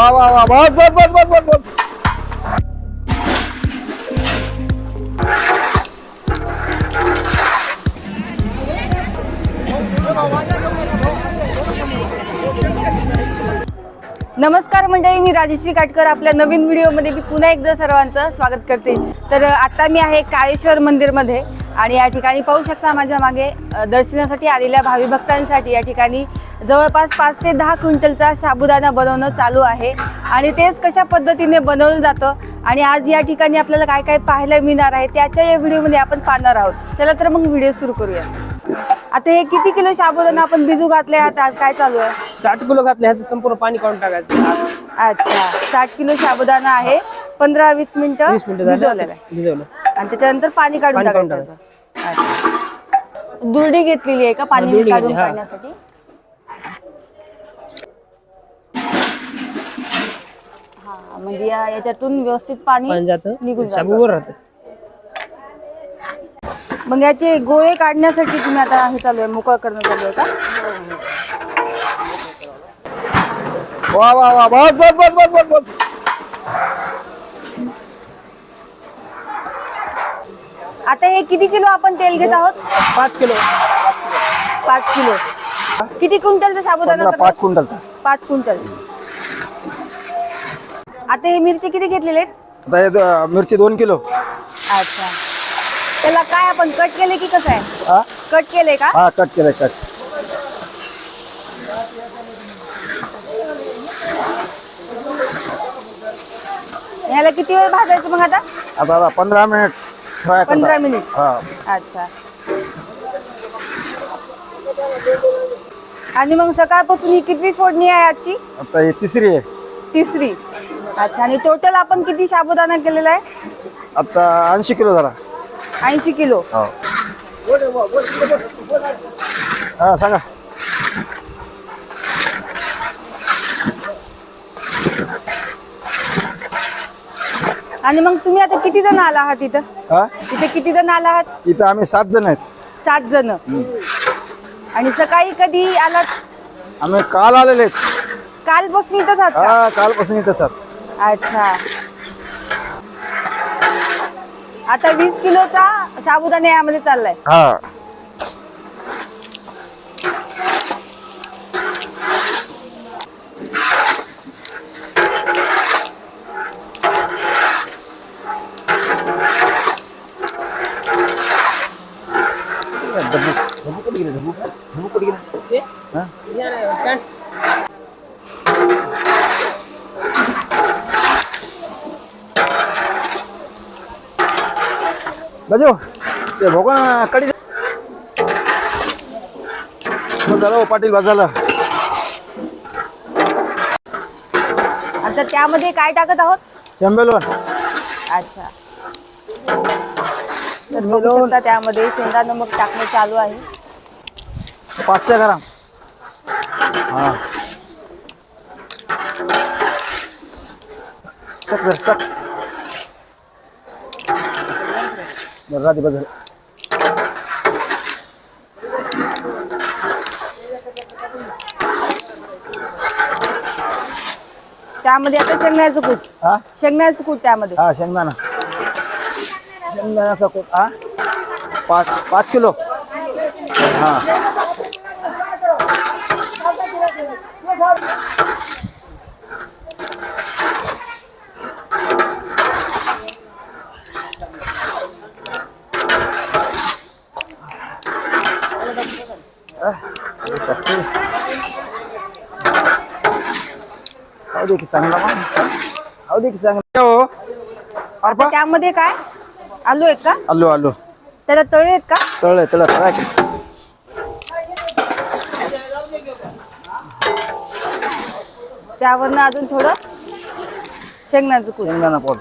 वा वा वा. बस बस बस बस बस बस. नमस्कार मंडळी मी राजश्री काटकर. आपल्या नवीन व्हिडिओमध्ये मी पुन्हा एकदा सर्वांचं स्वागत करते. तर आता मी आहे काळेश्वर मंदिरमध्ये. आणि या ठिकाणी पाहू शकता माझ्या मागे दर्शनासाठी आलेल्या भावी भक्तांसाठी या ठिकाणी जवळपास पाच ते दहा क्विंटलचा साबुदाणा बनवणं चालू आहे. आणि तेच कशा पद्धतीने बनवलं जातं आणि आज या ठिकाणी आपल्याला काय काय पाहायला मिळणार आहे त्याच्या या व्हिडिओमध्ये आपण पाहणार आहोत. चला तर मग व्हिडिओ सुरू करूया. आता हे किती किलो साबुदाणा आपण भिजू घातले आता काय चालू आहे? साठ किलो घातले ह्याचं संपूर्ण पाणी काढून टाकायचं. अच्छा साठ किलो साबुदाणा आहे. पंधरा वीस मिनिटं वीस मिनिटं भिजवलेलं आहे. भिजवलं. आणि त्याच्यानंतर पाणी काढून पाणी काढून टाकायचं. दुर्डी घेतलेली आहे का पाणी दुर्डी काढून घेतली, हा. काढण्यासाठी? हा म्हणजे या याच्यातून व्यवस्थित पाणी पाणी जातं. निघून शाबू जातं. वर राहतं. मग याचे गोळे काढण्यासाठी तुम्ही आता हे चालू आहे मोकळ करणं चालू आहे का? वा वा वा बस बस बस बस बस बस. आता हे किती किलो आपण तेल घेत आहोत? पाच किलो. पाच किलो. किती क्विंटलचा साबुदाणा करतो? पाच क्विंटलचा. पाच क्विंटल. आता हे मिरची किती घेतलेले आहेत? आता हे मिरची दोन किलो. अच्छा. त्याला काय आपण कट केले की कसं आहे? हा कट केले का? हा कट केलंय कट. याला किती वेळ भाजायचं मग आता? आता आता पंधरा मिनिट. फ्राय पंधरा मिनिट. हा. अच्छा. आणि मग सकाळपासून ही कितवी फोडणी आहे आजची? आता ही तिसरी आहे. तिसरी. अच्छा आणि टोटल आपण किती साबुदाणा केलेला आहे? आता ऐंशी किलो झाला. ऐंशी किलो. हा सांगा. आणि मग तुम्ही आता किती जण आला आहात इथं? हा? इथे किती जण आला आहात? इथं आम्ही सात जण आहेत. सात जण. आणि सकाळी कधी आलात? आम्ही काल आलेले आहेत. कालपासून इथंच आहात का? हा कालपासून इथंच आहात. अच्छा. आता वीस किलोचा साबुदाणा यामध्ये चाललाय. हा. ढबू ढबू कुठे गेले ढबू ढबू कुठे गेले हा बजो ते भोगा कडी झालं हो पाटील वाजायला आता त्यामध्ये काय टाकत आहोत? शंभेलोन अच्छा. तर बघू शकता त्यामध्ये शेंगा नमक टाकणं चालू आहे. पाचशे ग्राम. हा. राहते झालं. त्यामध्ये आता शेंगण्याचं कूट. शेंगण्याचं कूट त्यामध्ये. हा शेंगदाणा. शेंगदाण्याचा कोट हा? पाच पाच किलो? हा. की चांगला मग खाऊ चांगला. हो. त्यामध्ये काय? आलू आहेत का? आलू आलू. त्याला तळे आहेत का? तळले तळ फ्राय. त्यावरनं अजून थोडं कूट शेंगदाणा पोट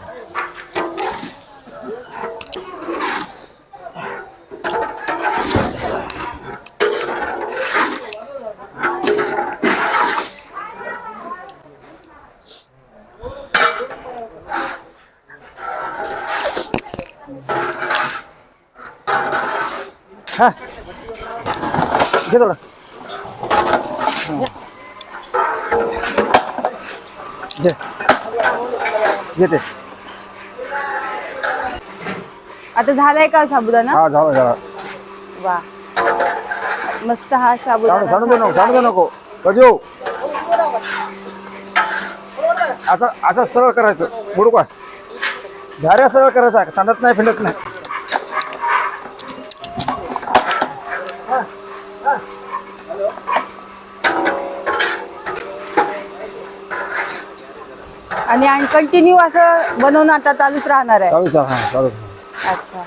हा. घे थोडं. दे घेते. आता झालाय का साबुदाणा? हा झालं झालं. वा. मस्त हा सांडू सांडू दे नको साबुदाणा सांडू दे नको. गजू असं असं सरळ करायचं. बुडू का? झाऱ्या सरळ करायचा सांडत नाही फिरत नाही. आणि कंटिन्यू असं बनवणं आता चालूच राहणार आहे. चालू अच्छा.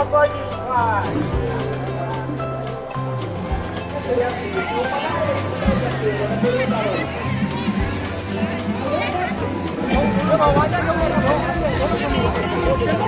我把你关。我把我家小狗都放了，我都放了。